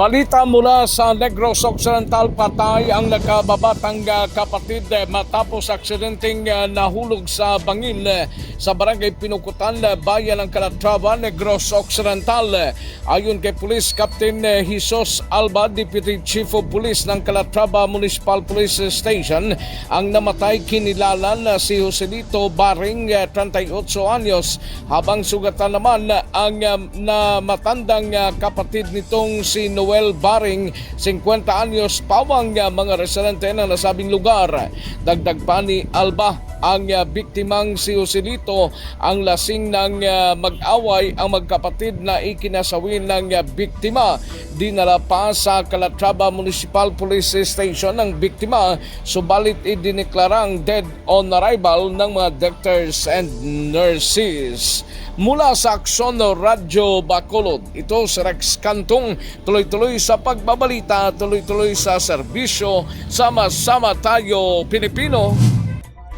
Balita mula sa Negros Occidental patay ang nakababatang ah, kapatid eh, matapos aksidenteng ah, nahulog sa bangin eh, sa barangay Pinukutan, eh, bayan ng Calatrava, Negros Occidental. Ayon kay Police Captain Jesus Alba, Deputy Chief of Police ng Calatrava Municipal Police Station, ang namatay kinilalan na si Joselito Baring, eh, 38 anyos, habang sugatan naman ah, ang ah, na matandang ah, kapatid nitong si Noel Baring, 50 anyos, pawang mga residente ng nasabing lugar. Dagdag pa ni Alba, ang ah, biktimang si Joselito ang lasing ng ah, mag-away ang magkapatid na ikinasawin ng ah, biktima. Dinala pa sa Calatrava Municipal Police Station ng biktima subalit idineklarang dead on arrival ng mga doctors and nurses. Mula sa Akson Radyo Bacolod, ito si Rex Kantong, tuloy-tuloy sa pagbabalita, tuloy-tuloy sa serbisyo, sama-sama tayo Pilipino.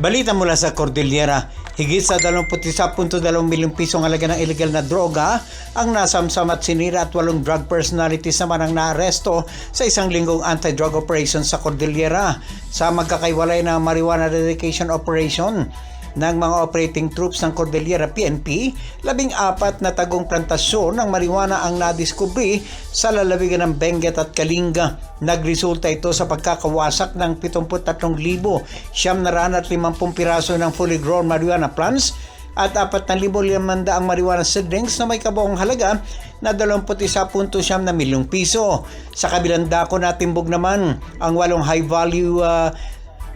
Balita mula sa Cordillera, higit sa 21.2 milyong pisong halaga ng illegal na droga ang nasamsam at sinira at walong drug personalities naman ang naaresto sa isang linggong anti-drug operation sa Cordillera. Sa magkakaiwalay na marijuana eradication operation ng mga operating troops ng Cordillera PNP, labing apat na tagong plantasyon ng marijuana ang nadiskubri sa lalawigan ng Benguet at Kalinga. Nagresulta ito sa pagkakawasak ng 73,000 siyam na raan at 50 piraso ng fully grown marijuana plants at 4,500 ang marijuana seedlings na may kabuong halaga na 21.7 na milyong piso. Sa kabilang dako na timbog naman ang walong high value ah,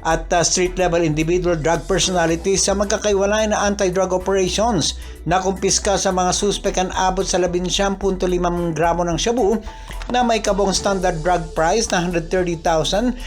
at uh, street level individual drug personalities sa magkakaiwalay na anti-drug operations na kumpiska sa mga suspek ang abot sa 11.5 gramo ng shabu na may kabong standard drug price na 130,220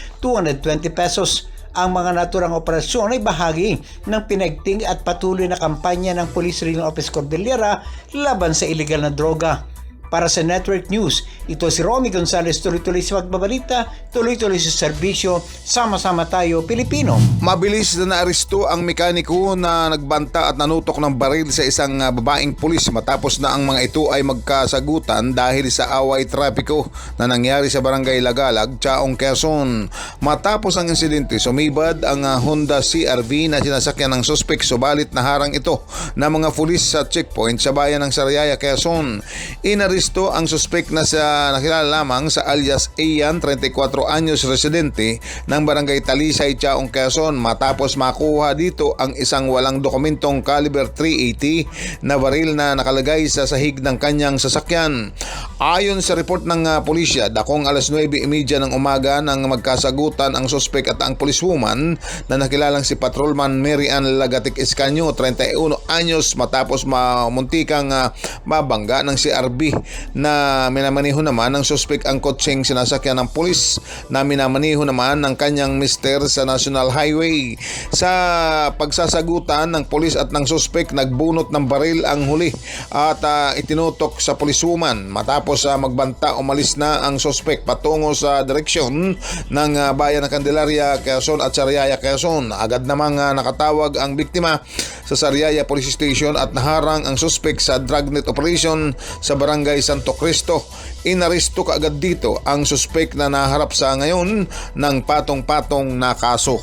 pesos. Ang mga naturang operasyon ay bahagi ng pinagting at patuloy na kampanya ng Police Regional Office Cordillera laban sa illegal na droga. Para sa Network News, ito si Romy Gonzalez tuloy-tuloy sa pagbabalita, tuloy-tuloy sa serbisyo, sama-sama tayo Pilipino. Mabilis na naaresto ang mekaniko na nagbanta at nanutok ng baril sa isang ah, babaeng pulis matapos na ang mga ito ay magkasagutan dahil sa away trapiko na nangyari sa barangay Lagalag, Chaong Quezon. Matapos ang insidente, sumibad ang ah, Honda CRV na sinasakyan ng suspek subalit naharang ito ng mga pulis sa checkpoint sa bayan ng Sariaya, Quezon. Inaristo ang suspek na sa nakilala lamang sa alias Ian, 34 anyos residente ng barangay Talisay, Chaong Quezon matapos makuha dito ang isang walang dokumentong caliber 380 na baril na nakalagay sa sahig ng kanyang sasakyan. Ayon sa report ng uh, pulisya, dakong alas 9.30 ng umaga nang magkasagutan ang suspek at ang policewoman na nakilalang si Patrolman Mary Ann Lagatik Escanio, 31 anyos matapos mamuntikang uh, mabangga ng CRB na minamaniho naman ng suspek ang kotseng sinasakyan ng pulis na minamaniho naman ng kanyang mister sa National Highway. Sa pagsasagutan ng pulis at ng suspek, nagbunot ng baril ang huli at uh, itinutok sa policewoman. Matapos uh, magbanta, umalis na ang suspek patungo sa direksyon ng uh, bayan ng Candelaria, Quezon at Sariaya, Quezon. Agad namang uh, nakatawag ang biktima sa Sariaya Police Station at naharang ang suspek sa dragnet operation sa barangay Santo Cristo. Inaresto kaagad dito ang suspek na naharap sa ngayon ng patong-patong na kaso.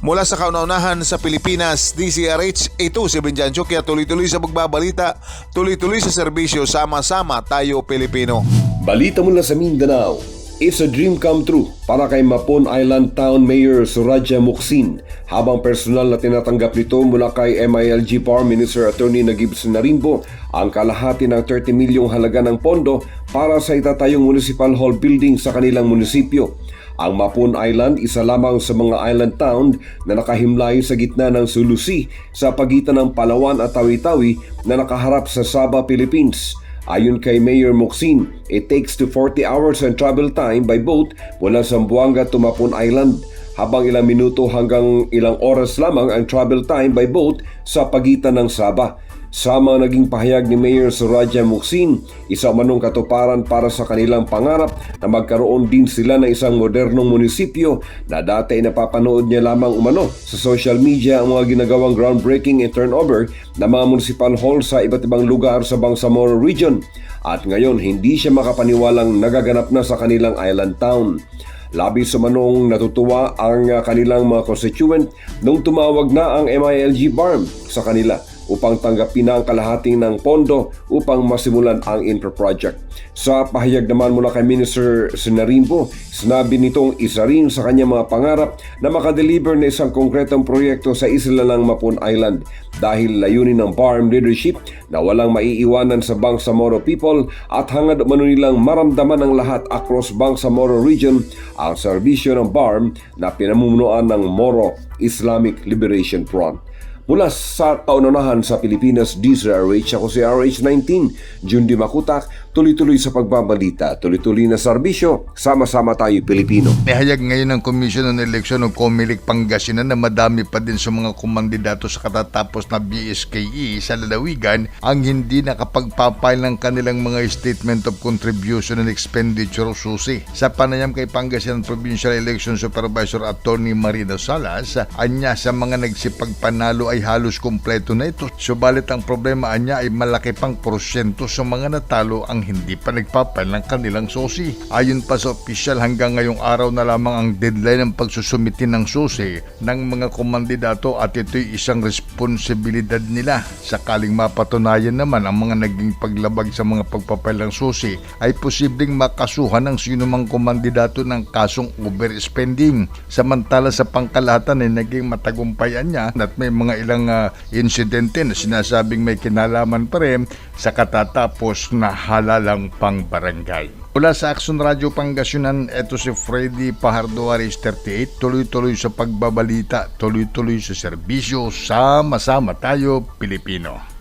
Mula sa kaunaunahan sa Pilipinas, DCRH, ito si Benjan Kaya tuloy-tuloy sa pagbabalita, tuloy-tuloy sa serbisyo, sama-sama tayo Pilipino. Balita mula sa Mindanao. It's a dream come true para kay Mapon Island Town Mayor Suraja Muksin habang personal na tinatanggap nito mula kay MILG Power Minister Attorney Nagib Narimbo ang kalahati ng 30 milyong halaga ng pondo para sa itatayong municipal hall building sa kanilang munisipyo. Ang Mapon Island isa lamang sa mga island town na nakahimlay sa gitna ng Sulusi sa pagitan ng Palawan at Tawi-Tawi na nakaharap sa Sabah, Philippines. Ayon kay Mayor Moksin, it takes to 40 hours and travel time by boat mula Zamboanga to Mapon Island habang ilang minuto hanggang ilang oras lamang ang travel time by boat sa pagitan ng Sabah. Sama naging pahayag ni Mayor Suraja Muksin, isa manong katuparan para sa kanilang pangarap na magkaroon din sila ng isang modernong munisipyo na dati ay napapanood niya lamang umano sa social media ang mga ginagawang groundbreaking and turnover ng mga municipal hall sa iba't ibang lugar sa Bangsamoro Region. At ngayon hindi siya makapaniwalang nagaganap na sa kanilang island town. Labis sa manong natutuwa ang kanilang mga constituent nung tumawag na ang MILG BARM sa kanila upang tanggapin na ang kalahating ng pondo upang masimulan ang infra project. Sa pahayag naman mula kay Minister Sinarimbo, sinabi nitong isa rin sa kanyang mga pangarap na makadeliver na isang konkretong proyekto sa isla ng Mapon Island dahil layunin ng BARM leadership na walang maiiwanan sa Bangsamoro people at hangad umano nilang maramdaman ng lahat across Bangsamoro region ang serbisyo ng BARM na pinamumunuan ng Moro Islamic Liberation Front. Mula sa kaunahan sa Pilipinas, DZRH, ako si RH19, Jundi Makutak, tuloy-tuloy sa pagbabalita, tuloy-tuloy na serbisyo, sama-sama tayo Pilipino. Nihayag ngayon ng Commission on Election ng Comelec Pangasinan na madami pa din sa mga kumandidato sa katatapos na BSKE sa lalawigan ang hindi nakapagpapile ng kanilang mga Statement of Contribution and Expenditure susi. Sa panayam kay Pangasinan Provincial Election Supervisor Attorney Marino Salas, anya sa mga nagsipagpanalo ay halos kumpleto na ito. Subalit ang problema anya ay malaki pang porsyento sa mga natalo ang hindi pa nagpapal ng kanilang susi. Ayon pa sa opisyal hanggang ngayong araw na lamang ang deadline ng pagsusumiti ng susi ng mga kumandidato at ito'y isang responsibilidad nila. Sakaling mapatunayan naman ang mga naging paglabag sa mga pagpapal ng susi ay posibleng makasuhan ng sino mang kumandidato ng kasong overspending. Samantala sa pangkalahatan ay naging matagumpayan niya at may mga ilang ah, insidente na sinasabing may kinalaman pa rin sa katatapos na halalang pang barangay. Mula sa Action Radio Pangasinan, eto si Freddy Pahardo Aris 38, tuloy-tuloy sa pagbabalita, tuloy-tuloy sa serbisyo, sama-sama tayo Pilipino.